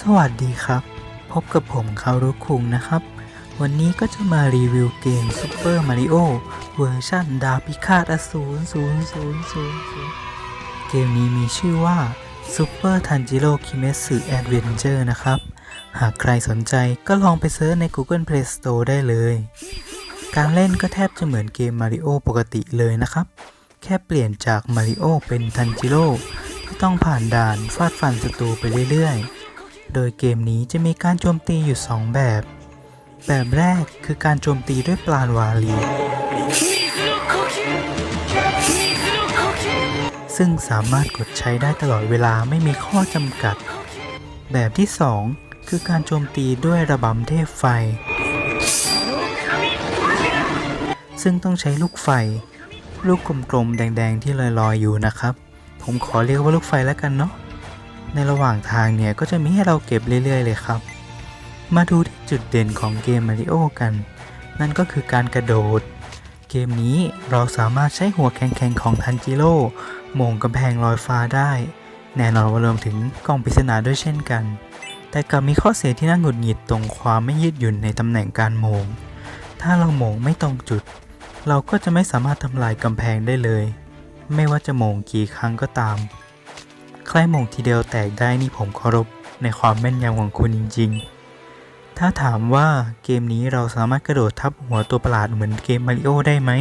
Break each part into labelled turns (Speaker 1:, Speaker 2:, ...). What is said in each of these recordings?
Speaker 1: สวัสดีครับ พบกับผมคารุคุงนะครับ วันนี้ก็จะมารีวิวเกม Super Mario เวอร์ชันดาบพิฆาตอสูร0000 เกมนี้มีชื่อว่า Super Tanjiro Kimetsu Adventure นะครับ หากใครสนใจก็ลองไปเซิร์ชใน Google Play Store ได้เลย การเล่นก็แทบจะเหมือนเกม Mario ปกติเลยนะครับ แค่เปลี่ยนจาก Mario เป็น Tanjiro ที่ต้องผ่านด่านฟาดฟันศัตรูไปเรื่อยๆ โดยเกมนี้จะมีการโจมตีอยู่ 2 แบบ แบบแรกคือการโจมตีด้วยปราณวาลี ซึ่งสามารถกดใช้ได้ตลอดเวลาไม่มีข้อจำกัด แบบที่ 2 คือการโจมตีด้วยระบำเทพไฟ ซึ่งต้องใช้ลูกไฟ ลูกกลมๆแดงๆที่ลอยๆอยู่นะครับ ผมขอเรียกว่าลูกไฟแล้วกันเนาะ ในระหว่างทางเนี่ยก็จะมีให้เราเก็บเรื่อยๆ เลยครับ มาดูที่จุดเด่นของเกมมาริโอกัน นั่นก็คือการกระโดด เกมนี้เราสามารถใช้หัวแข็งๆของทันจิโร่โหม่งกำแพงลอยฟ้าได้ แน่นอนว่ารวมถึงกล่องปริศนาด้วยเช่นกัน แต่กลับมีข้อเสียที่น่าหงุดหงิดตรงความไม่ยืดหยุ่นในตำแหน่งการโหมง ถ้าเราโหมงไม่ตรงจุด เราก็จะไม่สามารถทำลายกำแพงได้เลย ไม่ว่าจะโหมงกี่ครั้งก็ตาม ใครโหมงทีเดียวแตกได้นี่ผมเคารพในความแม่นยำของคุณจริง ๆ ถ้าถามว่าเกมนี้เราสามารถกระโดดทับหัวตัวประหลาดเหมือนเกมมาริโอได้ไหม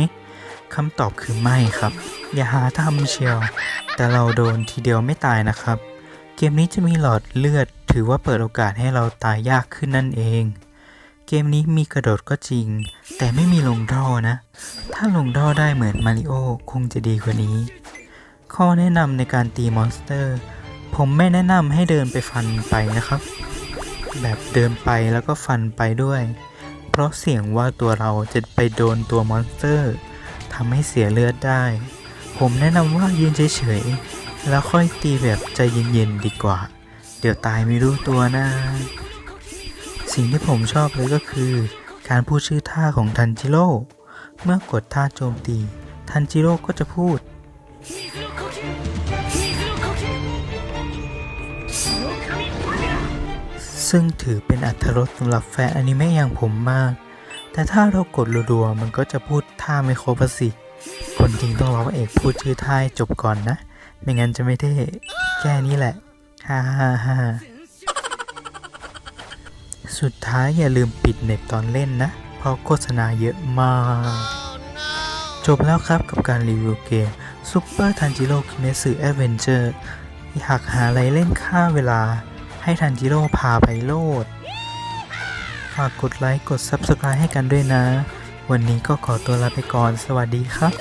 Speaker 1: คำตอบคือไม่ครับ อย่าหาทำเชียว แต่เราโดนทีเดียวไม่ตายนะครับ เกมนี้จะมีหลอดเลือด ถือว่าเปิดโอกาสให้เราตายยากขึ้นนั่นเอง เกมนี้มีกระโดดก็จริง แต่ไม่มีลงท่อนะ ถ้าลงท่อได้เหมือนมาริโอคงจะดีกว่านี้ ข้อแนะนำในการตีมอนสเตอร์ ผมไม่แนะนำให้เดินไปฟันไปนะครับ แบบเดินไปแล้วก็ฟันไปด้วย เพราะเสี่ยงว่าตัวเราจะไปโดนตัวมอนสเตอร์ทำให้เสียเลือดได้ ผมแนะนำว่ายืนเฉยๆ แล้วค่อยตีแบบใจเย็นๆดีกว่า เดี๋ยวตายไม่รู้ตัวนะ สิ่งที่ผมชอบเลยก็คือ การพูดชื่อท่าของทันจิโร่ เมื่อกดท่าโจมตี ทันจิโร่ก็จะพูด ซึ่งถือเป็นอัตรสสำหรับแฟนอนิเมะอย่างผมมาก แต่ถ้าเรากดรัวๆมันก็จะพูดท่าไม่ครบอะสิ คนจริงต้องรอพระเอกพูดชื่อท่าให้จบก่อนนะ ไม่งั้นจะไม่ได้แค่นี้แหละฮ่าฮ่าฮ่าสุดท้ายอย่าลืมปิดเน็ตตอนเล่นนะ เพราะโฆษณาเยอะมาก จบแล้วครับกับการรีวิวเกม Super Tanjiro Kimetsu Adventure อยากหาอะไรเล่นค่าเวลา ให้ทันจิโร่พาไปโลด ฝากกดไลค์ กด Subscribe ให้กันด้วยนะ วันนี้ก็ขอตัวลาไปก่อน สวัสดีครับ